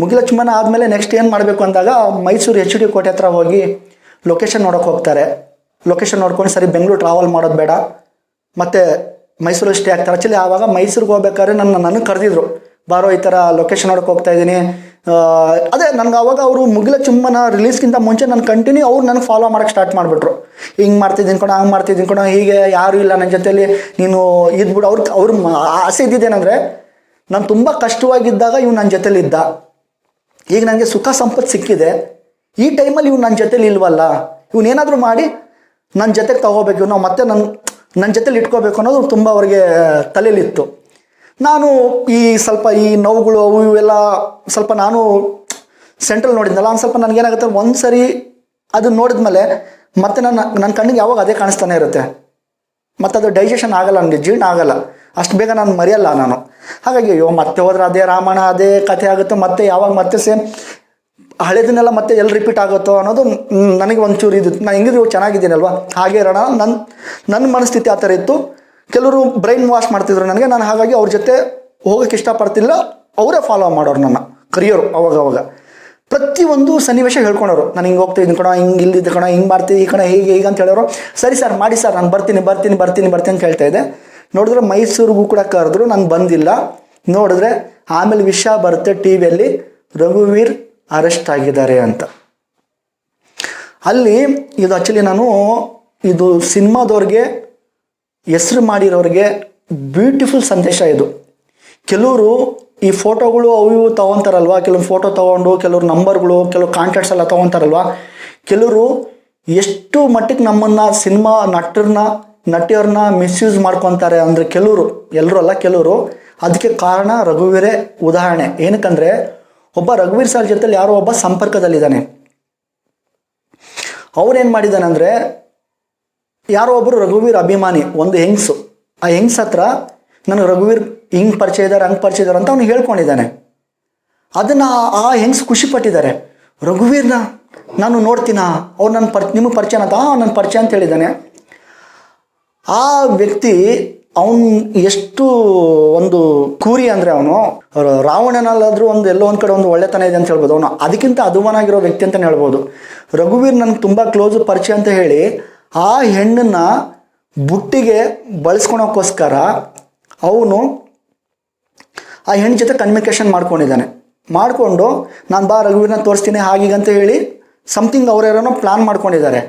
ಮುಗಿಲಕ್ಷ್ಮಣ ಆದಮೇಲೆ ನೆಕ್ಸ್ಟ್ ಏನು ಮಾಡಬೇಕು ಅಂದಾಗ ಮೈಸೂರು ಎಚ್ ಡಿ ಕೋಟೆ ಹತ್ರ ಹೋಗಿ ಲೊಕೇಶನ್ ನೋಡೋಕೆ ಹೋಗ್ತಾರೆ. ಲೊಕೇಶನ್ ನೋಡ್ಕೊಂಡು ಸರಿ ಬೆಂಗಳೂರು ಟ್ರಾವೆಲ್ ಮಾಡೋದು ಬೇಡ. ಮತ್ತು ಮೈಸೂರಲ್ಲಿ ಸ್ಟೇ ಆಗ್ತಾರೆ. ಆ್ಯಕ್ಚುಲಿ ಆವಾಗ ಮೈಸೂರಿಗೆ ಹೋಗ್ಬೇಕಾದ್ರೆ ನನ್ನ ನನಗೆ ಕರೆದಿದ್ರು. ಬಾರೋ ಈ ಥರ ಲೊಕೇಶನ್ ನೋಡೋಕೆ ಹೋಗ್ತಾ ಇದ್ದೀನಿ. ಅದೇ ನನಗೆ ಅವಾಗ ಅವರು ಮುಗಿಲ ಚುಮ್ಮನ ರಿಲೀಸ್ಗಿಂತ ಮುಂಚೆ ನಾನು ಕಂಟಿನ್ಯೂ ಅವ್ರು ನನಗೆ ಫಾಲೋ ಮಾಡೋಕ್ಕೆ ಸ್ಟಾರ್ಟ್ ಮಾಡಿಬಿಟ್ರು. ಹಿಂಗೆ ಮಾಡ್ತಿದ್ದೀನಿ ಕಣ, ಹಂಗೆ ಮಾಡ್ತಿದ್ದೀನಿ ಕಣ, ಹೀಗೆ ಯಾರೂ ಇಲ್ಲ ನನ್ನ ಜೊತೆಯಲ್ಲಿ ನೀನು ಇದ್ಬಿಡು, ಅವ್ರ ಅವ್ರ ಆಸೆ ಇದ್ದಿದ್ದೇನೆಂದರೆ ನಾನು ತುಂಬ ಕಷ್ಟವಾಗಿದ್ದಾಗ ಇವ್ನು ನನ್ನ ಜೊತೇಲಿ ಇದ್ದ. ಈಗ ನನಗೆ ಸುಖ ಸಂಪತ್ತು ಸಿಕ್ಕಿದೆ. ಈ ಟೈಮಲ್ಲಿ ಇವ್ನು ನನ್ನ ಜೊತೇಲಿ ಇಲ್ವಲ್ಲ? ಇವನೇನಾದರೂ ಮಾಡಿ ನನ್ನ ಜೊತೆಗೆ ತಗೋಬೇಕು ನಾವು ಮತ್ತೆ ನನ್ನ ನನ್ನ ಜೊತೇಲಿ ಇಟ್ಕೋಬೇಕು ಅನ್ನೋದು ತುಂಬ ಅವ್ರಿಗೆ ತಲೆಯಲ್ಲಿತ್ತು ನಾನು ಈ ಸ್ವಲ್ಪ ಈ ನೋವುಗಳು ಅವು ಇವೆಲ್ಲ ಸ್ವಲ್ಪ ನಾನು ಸೆಂಟ್ರಲ್ ನೋಡಿದ್ನಲ್ಲ ಒಂದು ಸ್ವಲ್ಪ ನನಗೇನಾಗುತ್ತೆ ಒಂದು ಸರಿ ಅದು ನೋಡಿದ್ಮೇಲೆ ಮತ್ತೆ ನನ್ನ ನನ್ನ ಕಣ್ಣಿಗೆ ಯಾವಾಗ ಅದೇ ಕಾಣಿಸ್ತಾನೆ ಇರುತ್ತೆ. ಮತ್ತು ಅದು ಡೈಜೆಷನ್ ಆಗಲ್ಲ, ನನಗೆ ಜೀರ್ಣ ಆಗಲ್ಲ. ಅಷ್ಟು ಬೇಗ ನಾನು ಮರೆಯಲ್ಲ ನಾನು. ಹಾಗಾಗಿ ಅಯ್ಯೋ, ಮತ್ತೆ ಹೋದ್ರೆ ಅದೇ ರಾಮಾಯಣ, ಅದೇ ಕಥೆ ಆಗುತ್ತೋ, ಮತ್ತೆ ಯಾವಾಗ ಮತ್ತೆ ಸೇಮ್ ಹಳೆದನ್ನೆಲ್ಲ ಮತ್ತೆ ಎಲ್ಲಿ ರಿಪೀಟ್ ಆಗುತ್ತೋ ಅನ್ನೋದು ನನಗೆ ಒಂಚೂರು ಇದು ನಾನು ಹೆಂಗಿದ್ರು ಚೆನ್ನಾಗಿದ್ದೀನಲ್ವಾ? ಹಾಗೆ ಇರೋಣ ನನ್ನ ನನ್ನ ಮನಸ್ಥಿತಿ ಆ ಥರ ಇತ್ತು. ಕೆಲವರು ಬ್ರೈನ್ ವಾಶ್ ಮಾಡ್ತಿದ್ರು ನನಗೆ, ನಾನು ಹಾಗಾಗಿ ಅವ್ರ ಜೊತೆ ಹೋಗೋಕ್ಕೆ ಇಷ್ಟಪಡ್ತಿಲ್ಲ. ಅವರೇ ಫಾಲೋ ಮಾಡೋರು ನನ್ನ, ಕರಿಯೋರು ಅವಾಗ ಅವಾಗ. ಪ್ರತಿಯೊಂದು ಸನ್ನಿವೇಶ ಹೇಳ್ಕೊಳೋರು ನಾನು ಹಿಂಗೆ ಹೋಗ್ತಾ ಇದ್ದೀನಿ ಕಣ, ಹಿಂಗೆ ಇಲ್ಲಿ ಕಣ, ಹಿಂಗೆ ಮಾಡ್ತೀನಿ ಈ ಕಣ, ಹೀಗೆ ಹೀಗೆ ಅಂತ ಹೇಳೋರು. ಸರಿ ಸರ್, ಮಾಡಿ ಸರ್, ನಾನು ಬರ್ತೀನಿ ಬರ್ತೀನಿ ಬರ್ತೀನಿ ಬರ್ತೀನಿ ಅಂತ ಹೇಳ್ತಾ ಇದ್ದೆ. ನೋಡಿದ್ರೆ ಮೈಸೂರಿಗೂ ಕೂಡ ಕರೆದ್ರು ನಾನು ಬಂದಿಲ್ಲ. ನೋಡಿದ್ರೆ ಆಮೇಲೆ ವಿಷಯ ಬರುತ್ತೆ ಟಿ ವಿಯಲ್ಲಿ, ರಘುವೀರ್ ಅರೆಸ್ಟ್ ಆಗಿದ್ದಾರೆ ಅಂತ. ಅಲ್ಲಿ ಇದು ಆ್ಯಕ್ಚುಲಿ ನಾನು ಇದು ಸಿನಿಮಾದವ್ರಿಗೆ, ಹೆಸರು ಮಾಡಿರೋರಿಗೆ ಬ್ಯೂಟಿಫುಲ್ ಸಂದೇಶ ಇದು. ಕೆಲವರು ಈ ಫೋಟೋಗಳು ಅವು ಇವು ತೊಗೊತಾರಲ್ವ? ಕೆಲವೊಂದು ಫೋಟೋ ತೊಗೊಂಡು, ಕೆಲವ್ರು ನಂಬರ್ಗಳು ಕೆಲವು ಕಾಂಟ್ಯಾಕ್ಟ್ಸ್ ಎಲ್ಲ ತೊಗೊತಾರಲ್ವ? ಕೆಲವರು ಎಷ್ಟು ಮಟ್ಟಿಗೆ ನಮ್ಮನ್ನು, ಸಿನಿಮಾ ನಟರನ್ನ ನಟಿಯವ್ರನ್ನ ಮಿಸ್ಯೂಸ್ ಮಾಡ್ಕೊತಾರೆ ಅಂದರೆ ಕೆಲವರು ಎಲ್ಲರೂ ಅಲ್ಲ ಕೆಲವರು. ಅದಕ್ಕೆ ಕಾರಣ ರಘುವೀರೇ ಉದಾಹರಣೆ. ಏನಕ್ಕಂದರೆ, ಒಬ್ಬ ರಘುವೀರ್ ಸರ್ ಜೊತೆಲಿ ಯಾರೋ ಒಬ್ಬ ಸಂಪರ್ಕದಲ್ಲಿದ್ದಾನೆ. ಅವನೇನು ಮಾಡಿದ್ದಾನೆ ಅಂದರೆ ಯಾರೋ ಒಬ್ಬರು ರಘುವೀರ್ ಅಭಿಮಾನಿ, ಒಂದು ಹೆಂಗ್ಸು. ಆ ಹೆಂಗ್ಸ್ ಹತ್ರ ನನಗೆ ರಘುವೀರ್ ಹಿಂಗೆ ಪರಿಚಯ ಇದ್ದಾರೆ, ಹಂಗೆ ಪರಿಚಯ ಇದ್ದಾರೆ ಅಂತ ಅವ್ನು ಹೇಳ್ಕೊಂಡಿದ್ದಾನೆ. ಅದನ್ನು ಆ ಹೆಂಗ್ಸ್ ಖುಷಿ ಪಟ್ಟಿದ್ದಾರೆ ರಘುವೀರ್ನ ನಾನು ನೋಡ್ತೀನ? ಅವ್ರು ನನ್ನ ಪರ್ ನಿಮಗೆ ಪರಿಚಯ ಅಂತ ಅವ್ನು ನನ್ನ ಪರಿಚಯ ಅಂತ ಹೇಳಿದ್ದಾನೆ. ಆ ವ್ಯಕ್ತಿ ಅವನು ಎಷ್ಟು ಒಂದು ಕೂರಿ ಅಂದ್ರೆ ಅವನು ರಾವಣನಲ್ಲಾದ್ರೂ ಒಂದು ಎಲ್ಲೋ ಒಂದ್ ಕಡೆ ಒಂದು ಒಳ್ಳೆತನ ಇದೆ ಅಂತ ಹೇಳ್ಬೋದು. ಅವನು ಅದಕ್ಕಿಂತ ಅದುಮಾನಾಗಿರೋ ವ್ಯಕ್ತಿ ಅಂತಲೇ ಹೇಳ್ಬೋದು. ರಘುವೀರ್ ನನಗೆ ತುಂಬ ಕ್ಲೋಸ್ ಪರಿಚಯ ಅಂತ ಹೇಳಿ, ಆ ಹೆಣ್ಣನ್ನ ಬುಟ್ಟಿಗೆ ಬಳಸ್ಕೊಳೋಕ್ಕೋಸ್ಕರ ಅವನು ಆ ಹೆಣ್ಣು ಜೊತೆ ಕಮ್ಯುನಿಕೇಶನ್ ಮಾಡ್ಕೊಂಡಿದ್ದಾನೆ. ಮಾಡಿಕೊಂಡು, ನಾನು ಬಾ ರಘುವೀರ್ನ ತೋರಿಸ್ತೀನಿ ಹಾಗೀಗಂತ ಹೇಳಿ ಸಮಥಿಂಗ್ ಅವರೇನೋ ಪ್ಲ್ಯಾನ್ ಮಾಡ್ಕೊಂಡಿದ್ದಾರೆ.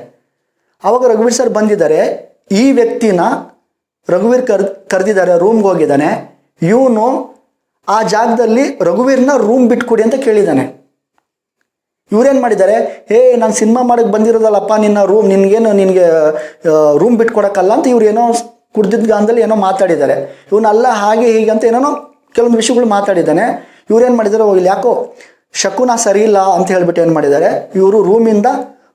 ಆವಾಗ ರಘುವೀರ್ ಸರ್ ಬಂದಿದ್ದಾರೆ ಈ ವ್ಯಕ್ತಿನ ರಘುವೀರ್ ಕರ್, ಕರೆದಿದ್ದಾರೆ ರೂಮ್ಗೆ ಹೋಗಿದ್ದಾನೆ. ಇವನು ಆ ಜಾಗದಲ್ಲಿ ರಘುವೀರ್ನ ರೂಮ್ ಬಿಟ್ಕೊಡಿ ಅಂತ ಕೇಳಿದ್ದಾನೆ. ಇವ್ರೇನು ಮಾಡಿದ್ದಾರೆ? ಹೇ, ನಾನು ಸಿನಿಮಾ ಮಾಡಕ್ಕೆ ಬಂದಿರೋದಲ್ಲಪ್ಪ, ನಿನ್ನ ರೂಮ್ ನಿನಗೇನು ನಿನಗೆ ರೂಮ್ ಬಿಟ್ಕೊಡಕ್ಕಲ್ಲ ಅಂತ ಇವ್ರು ಏನೋ ಕುಡ್ದಿದ್ದ ಗಾಂಧಲ್ಲಿ ಏನೋ ಮಾತಾಡಿದ್ದಾರೆ. ಇವನಲ್ಲ ಹಾಗೆ ಹೀಗೆ ಅಂತ ಏನೋ ಕೆಲವೊಂದು ವಿಷಯಗಳು ಮಾತಾಡಿದ್ದಾನೆ. ಇವ್ರೇನು ಮಾಡಿದ್ದಾರೆ ಹೋಗಿಲ್ಲ ಯಾಕೋ ಶಕುನ ಸರಿ ಇಲ್ಲ ಅಂತ ಹೇಳ್ಬಿಟ್ಟು ಏನು ಮಾಡಿದ್ದಾರೆ? ಇವರು ರೂಮಿಂದ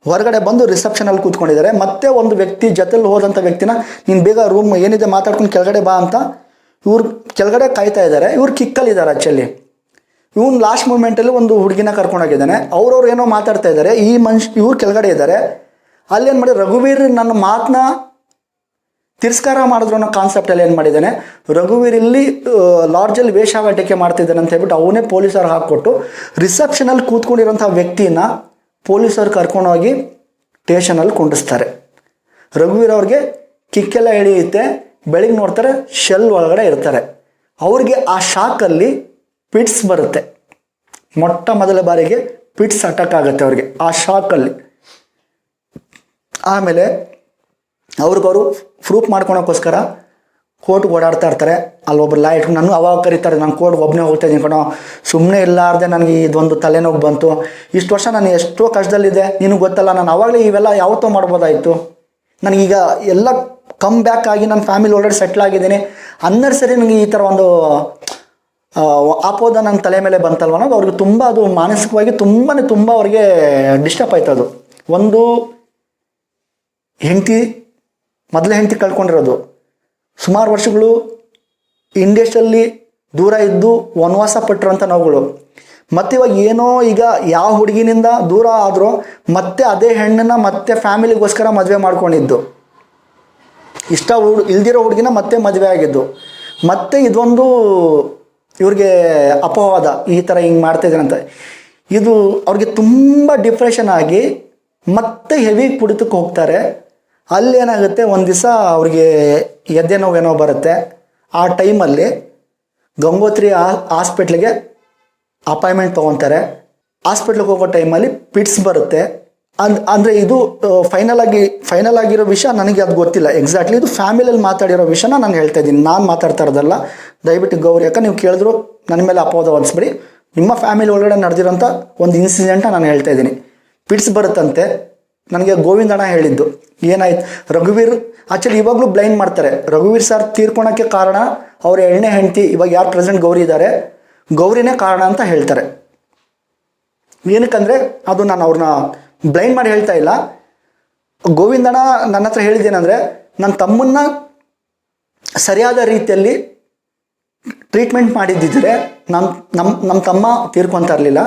ಹೊರಗಡೆ ಬಂದು ರಿಸೆಪ್ಷನಲ್ಲಿ ಕೂತ್ಕೊಂಡಿದ್ದಾರೆ. ಮತ್ತೆ ಒಂದು ವ್ಯಕ್ತಿ ಜೊತೆಲಿ ಹೋದಂಥ ವ್ಯಕ್ತಿನ, ನೀನು ಬೇಗ ರೂಮ್ ಏನಿದೆ ಮಾತಾಡ್ಕೊಂಡು ಕೆಳಗಡೆ ಬಾ ಅಂತ ಇವ್ರು ಕೆಳಗಡೆ ಕಾಯ್ತಾ ಇದ್ದಾರೆ. ಇವ್ರು ಕಿಕ್ಕಲ್ಲಿದ್ದಾರೆ ಆ್ಯಕ್ಚುಲಿ ಇವನು ಲಾಸ್ಟ್ ಮೂಮೆಂಟಲ್ಲಿ ಒಂದು ಹುಡುಗಿನ ಕರ್ಕೊಂಡೋಗಿದ್ದಾನೆ ಅವ್ರವ್ರು ಏನೋ ಮಾತಾಡ್ತಾ ಇದ್ದಾರೆ. ಈ ಮನುಷ್ಯ ಇವ್ರು ಕೆಳಗಡೆ ಇದ್ದಾರೆ. ಅಲ್ಲೇನು ಮಾಡಿ ರಘುವೀರ್ ನನ್ನ ಮಾತನ್ನ ತಿರಸ್ಕಾರ ಮಾಡಿದ್ರು ಅನ್ನೋ ಕಾನ್ಸೆಪ್ಟಲ್ಲಿ ಏನು ಮಾಡಿದ್ದಾನೆ. ರಘುವೀರ್ ಇಲ್ಲಿ ಲಾಡ್ಜಲ್ಲಿ ವೇಷಾವಾಟಿಕೆ ಮಾಡ್ತಿದ್ದಾನೆ ಅಂತ ಹೇಳ್ಬಿಟ್ಟು ಅವನೇ ಪೊಲೀಸರು ಹಾಕ್ಕೊಟ್ಟು ರಿಸೆಪ್ಷನಲ್ಲಿ ಕೂತ್ಕೊಂಡಿರೋಂಥ ವ್ಯಕ್ತಿನ ಪೊಲೀಸರು ಕರ್ಕೊಂಡೋಗಿ ಸ್ಟೇಷನಲ್ಲಿ ಕುಂಡಿಸ್ತಾರೆ. ರಘುವೀರ್ ಅವ್ರಿಗೆ ಕಿಕ್ಕೆಲ್ಲ ಎಳೆಯುತ್ತೆ ಬೆಳಿಗ್ಗೆ ನೋಡ್ತಾರೆ ಶೆಲ್ ಒಳಗಡೆ ಇರ್ತಾರೆ. ಅವ್ರಿಗೆ ಆ ಶಾಕಲ್ಲಿ ಪಿಟ್ಸ್ ಬರುತ್ತೆ. ಮೊಟ್ಟ ಮೊದಲ ಬಾರಿಗೆ ಪಿಟ್ಸ್ ಅಟ್ಯಾಕ್ ಆಗುತ್ತೆ ಅವ್ರಿಗೆ, ಆ ಶಾಕಲ್ಲಿ ಆಮೇಲೆ ಅವ್ರಿಗವರು ಪ್ರೂಫ್ ಮಾಡ್ಕೊಳಕ್ಕೋಸ್ಕರ ಕೋರ್ಟ್ಗೆ ಓಡಾಡ್ತಾ ಇರ್ತಾರೆ. ಅಲ್ಲೊಬ್ರು ಲಾ ಇಟ್ಕೊಂಡು ನಾನು ಅವಾಗ ಕರೀತಾರೆ ನಾನು ಕೋರ್ಟ್ಗೆ ಒಬ್ಬನೇ ಹೋಗ್ತಾ ಇದ್ದೀನಿ ಕಣೋ. ಸುಮ್ಮನೆ ಇಲ್ಲಾರ್ದೆ ನನಗೆ ಇದೊಂದು ತಲೆನೋವು ಬಂತು. ಇಷ್ಟು ವರ್ಷ ನಾನು ಎಷ್ಟೋ ಕಷ್ಟದಲ್ಲಿದೆ ನಿನಗೆ ಗೊತ್ತಲ್ಲ, ನಾನು ಅವಾಗಲೇ ಇವೆಲ್ಲ ಯಾವತ್ತೋ ಮಾಡ್ಬೋದಾಯಿತು. ನನಗೀಗ ಎಲ್ಲ ಕಮ್ ಬ್ಯಾಕ್ ಆಗಿ ನನ್ನ ಫ್ಯಾಮಿಲಿ ಆಲ್ರೆಡಿ ಸೆಟ್ಲ್ ಆಗಿದ್ದೀನಿ. ಅನ್ನರ್ ಸರಿ ನನಗೆ ಈ ಥರ ಒಂದು ಆಪೋದ ನನ್ನ ತಲೆ ಮೇಲೆ ಬಂತಲ್ವ? ಅನ್ನೋದು ಅವ್ರಿಗೆ ತುಂಬ ಅದು ಮಾನಸಿಕವಾಗಿ ತುಂಬಾ ತುಂಬ ಅವ್ರಿಗೆ ಡಿಸ್ಟರ್ಬ್ ಆಯ್ತು ಅದು. ಒಂದು ಹೆಂಡತಿ, ಮೊದಲ ಹೆಂಡತಿ ಕಳ್ಕೊಂಡಿರೋದು. ಸುಮಾರು ವರ್ಷಗಳು ಇಂಡಿಯಸ್ಟಲ್ಲಿ ದೂರ ಇದ್ದು ವನವಾಸ ಪಟ್ಟಿರೋಂಥ ನೋವುಗಳು. ಮತ್ತೆ ಇವಾಗ ಏನೋ ಈಗ ಯಾವ ಹುಡುಗಿನಿಂದ ದೂರ ಆದರೂ ಮತ್ತೆ ಅದೇ ಹೆಣ್ಣನ್ನ ಮತ್ತೆ ಫ್ಯಾಮಿಲಿಗೋಸ್ಕರ ಮದುವೆ ಮಾಡ್ಕೊಂಡಿದ್ದು. ಇಷ್ಟ ಹುಡು, ಇಲ್ದಿರೋ ಹುಡುಗಿನ ಮತ್ತೆ ಮದುವೆ ಆಗಿದ್ದು. ಮತ್ತೆ ಇದೊಂದು ಇವ್ರಿಗೆ ಅಪವಾದ, ಈ ಥರ ಹಿಂಗೆ ಮಾಡ್ತಾಯಿದ್ರಂತೆ ಇದು ಅವ್ರಿಗೆ ತುಂಬ ಡಿಪ್ರೆಷನ್ ಆಗಿ ಮತ್ತೆ ಹೆವಿ ಕುಡಿತಕ್ಕೆ ಹೋಗ್ತಾರೆ. ಅಲ್ಲಿ ಏನಾಗುತ್ತೆ? ಒಂದು ದಿವಸ ಅವ್ರಿಗೆ ಎದೆ ನೋವೇನೋ ಬರುತ್ತೆ. ಆ ಟೈಮಲ್ಲಿ ಗಂಗೋತ್ರಿ ಹಾಸ್ಪಿಟ್ಲಿಗೆ ಅಪಾಯಿಂಟ್ಮೆಂಟ್ ತೊಗೊತಾರೆ. ಹಾಸ್ಪಿಟ್ಲಿಗೆ ಹೋಗೋ ಟೈಮಲ್ಲಿ ಪಿಟ್ಸ್ ಬರುತ್ತೆ. ಅಂದ್, ಅಂದರೆ ಇದು ಫೈನಲ್ ಆಗಿ ಫೈನಲ್ ಆಗಿರೋ ವಿಷಯ ನನಗೆ ಅದು ಗೊತ್ತಿಲ್ಲ. ಎಕ್ಸಾಕ್ಟ್ಲಿ ಇದು ಫ್ಯಾಮಿಲಿಯಲ್ಲಿ ಮಾತಾಡಿರೋ ವಿಷಯನ ನಾನು ಹೇಳ್ತಾ ಇದ್ದೀನಿ. ನಾನು ಮಾತಾಡ್ತಾ ಇರೋದಲ್ಲ. ದಯವಿಟ್ಟು ಗೌರಿ ಅಕ್ಕ, ನೀವು ಕೇಳಿದ್ರು ನನ್ನ ಮೇಲೆ ಅಪೋದ ಹೊಲಿಸ್ಬಿಡಿ ನಿಮ್ಮ ಫ್ಯಾಮಿಲಿ ಒಳಗಡೆ ನಡೆದಿರೋಂಥ ಒಂದು ಇನ್ಸಿಡೆಂಟ ನಾನು ಹೇಳ್ತಾ ಇದ್ದೀನಿ. ಪಿಟ್ಸ್ ಬರುತ್ತಂತೆ. ನನಗೆ ಗೋವಿಂದಣ್ಣ ಹೇಳಿದ್ದು. ಏನಾಯ್ತು? ರಘುವೀರ್ ಆಕ್ಚುಲಿ ಇವಾಗಲೂ ಬ್ಲೈಂಡ್ ಮಾಡ್ತಾರೆ. ರಘುವೀರ್ ಸರ್ ತೀರ್ಕೊಳಕ್ಕೆ ಕಾರಣ ಅವ್ರ ಎಣ್ಣೆ ಹೆಂಡತಿ, ಇವಾಗ ಯಾರು ಪ್ರೆಸೆಂಟ್ ಗೌರಿ ಇದ್ದಾರೆ ಗೌರಿನೇ ಕಾರಣ ಅಂತ ಹೇಳ್ತಾರೆ. ಏನಕ್ಕಂದರೆ, ಅದು ನಾನು ಅವ್ರನ್ನ ಬ್ಲೈಂಡ್ ಮಾಡಿ ಹೇಳ್ತಾ ಇಲ್ಲ. ಗೋವಿಂದಣ್ಣ ನನ್ನ ಹತ್ರ ಹೇಳಿದ್ದೇನೆಂದರೆ ನನ್ನ ತಮ್ಮನ್ನ ಸರಿಯಾದ ರೀತಿಯಲ್ಲಿ ಟ್ರೀಟ್ಮೆಂಟ್ ಮಾಡಿದ್ದಿದ್ರೆ ನಮ್ಮ ನಮ್ಮ ನಮ್ಮ ತಮ್ಮ ತೀರ್ಕೊಂತ ಇರಲಿಲ್ಲ.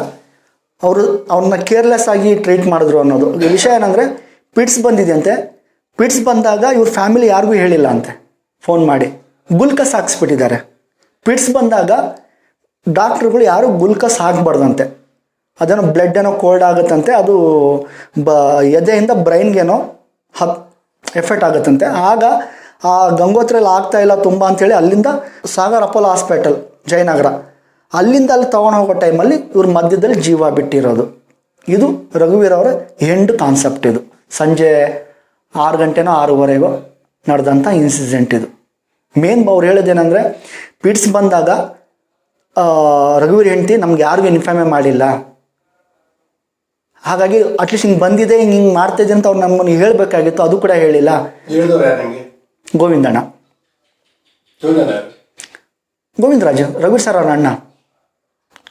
ಅವರು ಅವ್ರನ್ನ ಕೇರ್ಲೆಸ್ ಆಗಿ ಟ್ರೀಟ್ ಮಾಡಿದ್ರು ಅನ್ನೋದು. ಈ ವಿಷಯ ಏನಂದರೆ ಪಿಟ್ಸ್ ಬಂದಿದೆಯಂತೆ. ಪಿಟ್ಸ್ ಬಂದಾಗ ಇವ್ರ ಫ್ಯಾಮಿಲಿ ಯಾರಿಗೂ ಹೇಳಿಲ್ಲ ಅಂತೆ. ಫೋನ್ ಮಾಡಿ. ಗುಲ್ಕಸ್ ಹಾಕ್ಸ್ಬಿಟ್ಟಿದ್ದಾರೆ. ಪಿಟ್ಸ್ ಬಂದಾಗ ಡಾಕ್ಟ್ರುಗಳು ಯಾರು ಗುಲ್ಕಸ್ ಹಾಕ್ಬಾರ್ದಂತೆ. ಅದೇನೋ ಬ್ಲಡ್ ಏನೋ ಕೋಲ್ಡ್ ಆಗುತ್ತಂತೆ, ಅದು ಬ, ಎದೆಯಿಂದ ಬ್ರೈನ್ಗೇನೋ ಹತ್ ಎಫೆಕ್ಟ್ ಆಗುತ್ತಂತೆ. ಆಗ ಆ ಗಂಗೋತ್ರಿಯಲ್ಲಿ ಆಗ್ತಾ ಇಲ್ಲ ತುಂಬ ಅಂತೇಳಿ ಅಲ್ಲಿಂದ ಸಾಗರ್ ಅಪೋಲೋ ಹಾಸ್ಪಿಟಲ್, ಜಯನಗರ. ಅಲ್ಲಿಂದ ಅಲ್ಲಿ ತೊಗೊಂಡು ಹೋಗೋ ಟೈಮಲ್ಲಿ ಇವ್ರ ಮಧ್ಯದಲ್ಲಿ ಜೀವ ಬಿಟ್ಟಿರೋದು. ಇದು ರಘುವೀರ್ ಅವರ ಎಂಡ್ ಕಾನ್ಸೆಪ್ಟ್ ಇದು. ಸಂಜೆ ಆರು ಗಂಟೆನೋ ಆರೂವರೆಗೋ ನಡೆದಂಥ ಇನ್ಸಿಡೆಂಟ್ ಇದು. ಮೇನ್ ಅವ್ರು ಹೇಳೋದೇನೆಂದರೆ ಪಿಟ್ಸ್ ಬಂದಾಗ ರಘುವೀರ್ ಹೆಂಡತಿ ನಮ್ಗೆ ಯಾರಿಗೂ ಇನ್ಫಾರ್ಮೆ ಮಾಡಿಲ್ಲ. ಹಾಗಾಗಿ ಅಟ್ಲೀಸ್ಟ್ ಹಿಂಗೆ ಬಂದಿದೆ ಹಿಂಗೆ ಹಿಂಗೆ ಮಾಡ್ತಿದೆ ಅಂತ ಅವ್ರು ನಮ್ಮನ್ನು ಹೇಳಬೇಕಾಗಿತ್ತು ಅದು ಕೂಡ ಹೇಳಿಲ್ಲ. ಗೋವಿಂದಣ್ಣ. ಗೋವಿಂದರಾಜ್ ರಘುವೀರ್ ಸರ್ ಅವ್ರ ಅಣ್ಣ.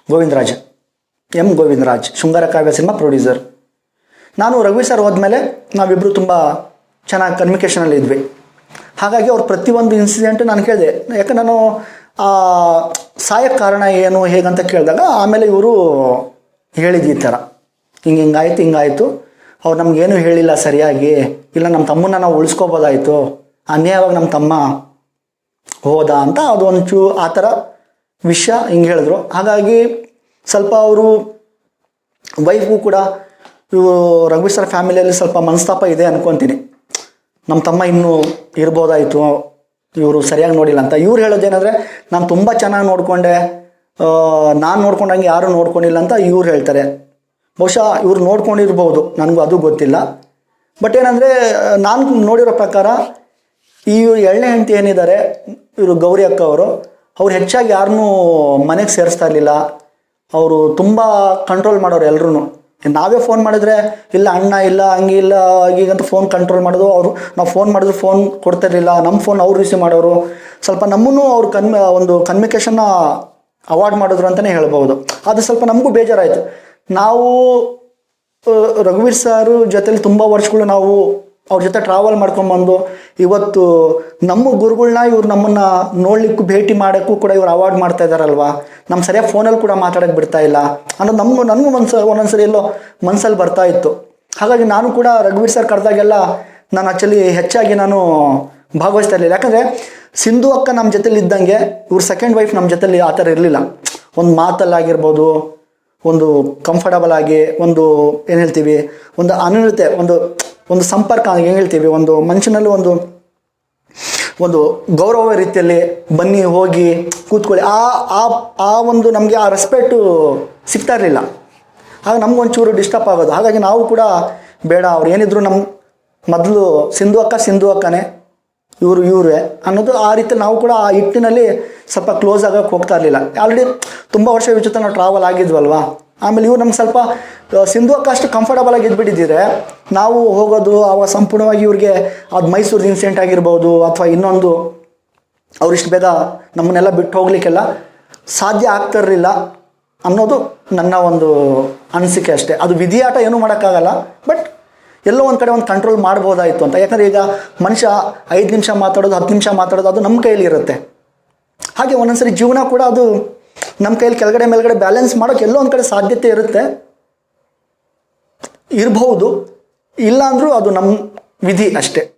ಗೋವಿಂದರಾಜ್, ಎಂ ಗೋವಿಂದರಾಜ್, ಶೃಂಗಾರ ಕಾವ್ಯ ಸಿನಿಮಾ ಪ್ರೊಡ್ಯೂಸರ್. ನಾನು ರವಿ ಸರ್ ಹೋದ್ಮೇಲೆ ನಾವಿಬ್ಬರು ತುಂಬ ಚೆನ್ನಾಗಿ ಕಮ್ಯುನಿಕೇಷನಲ್ಲಿ ಇದ್ವಿ. ಹಾಗಾಗಿ ಅವ್ರ ಪ್ರತಿಯೊಂದು ಇನ್ಸಿಡೆಂಟ್ ನಾನು ಕೇಳಿದೆ. ಯಾಕೆ ನಾನು ಸಾಯಕ್ಕೆ ಕಾರಣ ಏನು, ಹೇಗಂತ ಕೇಳಿದಾಗ ಆಮೇಲೆ ಇವರು ಹೇಳಿದ್ದು ಈ ಥರ. ಹಿಂಗೆ ಹಿಂಗಾಯ್ತು ಹಿಂಗಾಯಿತು ಅವ್ರು ನಮಗೇನು ಹೇಳಿಲ್ಲ ಸರಿಯಾಗಿ. ಇಲ್ಲ ನಮ್ಮ ತಮ್ಮನ್ನ ನಾವು ಉಳಿಸ್ಕೋಬೋದಾಯಿತು. ಅನ್ಯಾಯವಾಗಿ ನಮ್ಮ ತಮ್ಮ ಹೋದ ಅಂತ ಅದು ಒಂಚೂ ಆ ಥರ ವಿಷಯ ಹಿಂಗೆ ಹೇಳಿದ್ರು. ಹಾಗಾಗಿ ಸ್ವಲ್ಪ ಅವರು ವೈಫ್ಗೂ ಕೂಡ ಇವರು ರಘುವೀರ್ ಸರ್ ಫ್ಯಾಮಿಲಿಯಲ್ಲಿ ಸ್ವಲ್ಪ ಮನಸ್ತಾಪ ಇದೆ ಅನ್ಕೊತೀನಿ. ನಮ್ಮ ತಮ್ಮ ಇನ್ನೂ ಇರ್ಬೋದಾಯಿತು, ಇವರು ಸರಿಯಾಗಿ ನೋಡಿಲ್ಲ ಅಂತ. ಇವ್ರು ಹೇಳೋದೇನೆಂದರೆ, ನಾನು ತುಂಬ ಚೆನ್ನಾಗಿ ನೋಡಿಕೊಂಡೆ ನಾನು ನೋಡ್ಕೊಂಡಂಗೆ ಯಾರೂ ನೋಡ್ಕೊಂಡಿಲ್ಲ ಅಂತ ಇವ್ರು ಹೇಳ್ತಾರೆ. ಬಹುಶಃ ಇವ್ರು ನೋಡ್ಕೊಂಡಿರ್ಬೋದು, ನನಗೂ ಅದು ಗೊತ್ತಿಲ್ಲ. ಬಟ್ ಏನಂದರೆ, ನಾನು ನೋಡಿರೋ ಪ್ರಕಾರ, ಈ ಎಳ್ಳೆ ಹೆಂಡತಿ ಏನಿದ್ದಾರೆ, ಇವರು ಗೌರಿ ಅಕ್ಕ ಅವರು ಅವ್ರು ಹೆಚ್ಚಾಗಿ ಯಾರನ್ನೂ ಮನೆಗೆ ಸೇರಿಸ್ತಾ ಇರಲಿಲ್ಲ. ಅವರು ತುಂಬ ಕಂಟ್ರೋಲ್ ಮಾಡೋರು ಎಲ್ಲರೂ ನಾವೇ ಫೋನ್ ಮಾಡಿದ್ರೆ, ಇಲ್ಲ ಅಣ್ಣ, ಇಲ್ಲ ಹಂಗೆ, ಇಲ್ಲ ಹೀಗಂತ ಫೋನ್ ಕಂಟ್ರೋಲ್ ಮಾಡೋದು. ಅವರು ನಾವು ಫೋನ್ ಮಾಡಿದ್ರೆ ಫೋನ್ ಕೊಡ್ತಾ ಇರಲಿಲ್ಲ. ನಮ್ಮ ಫೋನ್ ಅವ್ರು ರಿಸೀವ್ ಮಾಡೋರು. ಸ್ವಲ್ಪ ನಮ್ಮನ್ನು ಅವ್ರು ಕನ್, ಒಂದು ಕಮ್ಯುನಿಕೇಷನ್ನ ಅವಾಯ್ಡ್ ಮಾಡಿದ್ರು ಅಂತಲೇ ಹೇಳ್ಬೋದು ಅದು ಸ್ವಲ್ಪ ನಮಗೂ ಬೇಜಾರಾಯಿತು. ನಾವು ರಘುವೀರ್ ಸಾರು ಜೊತೆಲಿ ತುಂಬ ವರ್ಷಗಳು ನಾವು ಅವ್ರ ಜೊತೆ ಟ್ರಾವೆಲ್ ಮಾಡ್ಕೊಂಡ್ಬಂದು ಇವತ್ತು ನಮ್ಮ ಗುರುಗಳನ್ನ ಇವ್ರು ನಮ್ಮನ್ನ ನೋಡ್ಲಿಕ್ಕೂ ಭೇಟಿ ಮಾಡೋಕ್ಕೂ ಕೂಡ ಇವ್ರು ಅವಾರ್ಡ್ ಮಾಡ್ತಾ ಇದ್ದಾರಲ್ವಾ ನಮ್ಮ ಸರಿಯಾಗಿ ಫೋನಲ್ಲಿ ಕೂಡ ಮಾತಾಡೋಕ್ಕೆ ಬಿಡ್ತಾ ಇಲ್ಲ. ಅನ್ನೋದು ನಮ್ಮ, ನನಗೂ ಮನ್ಸು ಒಂದೊಂದ್ಸರಿ ಎಲ್ಲೋ ಮನಸ್ಸಲ್ಲಿ ಬರ್ತಾ ಇತ್ತು. ಹಾಗಾಗಿ ನಾನು ಕೂಡ ರಘುವೀರ್ ಸರ್ ಕರೆದಾಗೆಲ್ಲ ನಾನು ಆ್ಯಕ್ಚುಲಿ ಹೆಚ್ಚಾಗಿ ನಾನು ಭಾಗವಹಿಸ್ತಾ ಇರಲಿಲ್ಲ. ಯಾಕಂದರೆ ಸಿಂಧು ಅಕ್ಕ ನಮ್ಮ ಜೊತೆಲಿ ಇದ್ದಂಗೆ ಇವ್ರ ಸೆಕೆಂಡ್ ವೈಫ್ ನಮ್ಮ ಜೊತೆಲಿ ಆ ಥರ ಇರಲಿಲ್ಲ. ಒಂದು ಮಾತಲ್ಲಾಗಿರ್ಬೋದು, ಒಂದು ಕಂಫರ್ಟಬಲ್ ಆಗಿ, ಒಂದು ಏನು ಹೇಳ್ತೀವಿ, ಒಂದು ಅನುನತೆ ಒಂದು ಒಂದು ಸಂಪರ್ಕ ಏನು ಹೇಳ್ತೀವಿ. ಒಂದು ಮನುಷ್ಯನಲ್ಲಿ ಒಂದು ಒಂದು ಗೌರವ ರೀತಿಯಲ್ಲಿ ಬನ್ನಿ, ಹೋಗಿ, ಕೂತ್ಕೊಳ್ಳಿ. ಆ ಆ ಆ ಒಂದು ನಮಗೆ ಆ ರೆಸ್ಪೆಕ್ಟು ಸಿಗ್ತಾ ಇರಲಿಲ್ಲ. ಆಗ ನಮಗೊಂಚೂರು ಡಿಸ್ಟರ್ಬ್ ಆಗೋದು. ಹಾಗಾಗಿ ನಾವು ಕೂಡ ಬೇಡ, ಅವ್ರು ಏನಿದ್ರು ನಮ್ಮ ಮೊದಲು ಸಿಂಧು ಅಕ್ಕ, ಸಿಂಧು ಅಕ್ಕನೇ, ಇವರು, ಇವರೇ ಅನ್ನೋದು ಆ ರೀತಿ ನಾವು ಕೂಡ ಆ ಹಿಟ್ಟಿನಲ್ಲಿ ಸ್ವಲ್ಪ ಕ್ಲೋಸ್ ಆಗೋಕ್ಕೆ ಹೋಗ್ತಾ ಇರಲಿಲ್ಲ. ಆಲ್ರೆಡಿ ತುಂಬ ವರ್ಷ ವಿಚಿತ್ರ ನಾವು ಟ್ರಾವೆಲ್ ಆಗಿದ್ವಲ್ವಾ? ಆಮೇಲೆ ಇವ್ರು ನಮ್ಗೆ ಸ್ವಲ್ಪ ಸಿಂಧು ಅಕ್ಕ ಅಷ್ಟು ಕಂಫರ್ಟಬಲ್ ಆಗಿ ಇದ್ಬಿಟ್ಟಿದ್ದೀರಿ. ನಾವು ಹೋಗೋದು ಅವಾಗ ಸಂಪೂರ್ಣವಾಗಿ ಇವ್ರಿಗೆ ಅದು ಮೈಸೂರು ಇನ್ಸಿಡೆಂಟ್ ಆಗಿರ್ಬೋದು ಅಥವಾ ಇನ್ನೊಂದು ಅವರಿಷ್ಟು ಬೇಗ ನಮ್ಮನ್ನೆಲ್ಲ ಬಿಟ್ಟು ಹೋಗ್ಲಿಕ್ಕೆಲ್ಲ ಸಾಧ್ಯ ಆಗ್ತಿರಲಿಲ್ಲ ಅನ್ನೋದು ನನ್ನ ಒಂದು ಅನಿಸಿಕೆ ಅಷ್ಟೇ. ಅದು ವಿಧಿಯಾಟ ಏನೂ ಮಾಡೋಕ್ಕಾಗಲ್ಲ, ಬಟ್ ಎಲ್ಲೋ ಒಂದು ಕಡೆ ಒಂದು ಕಂಟ್ರೋಲ್ ಮಾಡ್ಬೋದಾಯಿತು ಅಂತ. ಯಾಕಂದರೆ ಈಗ ಮನುಷ್ಯ ಐದು ನಿಮಿಷ ಮಾತಾಡೋದು, ಹತ್ತು ನಿಮಿಷ ಮಾತಾಡೋದು ಅದು ನಮ್ಮ ಕೈಯಲ್ಲಿ ಇರುತ್ತೆ. ಹಾಗೆ ಒಂದೊಂದ್ಸರಿ ಜೀವನ ಕೂಡ ಅದು ನಮ್ಮ ಕೈಯಲ್ಲಿ ಕೆಳಗಡೆ ಮೇಲ್ಗಡೆ ಬ್ಯಾಲೆನ್ಸ್ ಮಾಡೋಕೆ ಎಲ್ಲೋ ಒಂದು ಕಡೆ ಸಾಧ್ಯತೆ ಇರುತ್ತೆ. ಇರಬಹುದು. ಇಲ್ಲ ಅಂದರೂ ಅದು ನಮ್ಮ ವಿಧಿ ಅಷ್ಟೇ.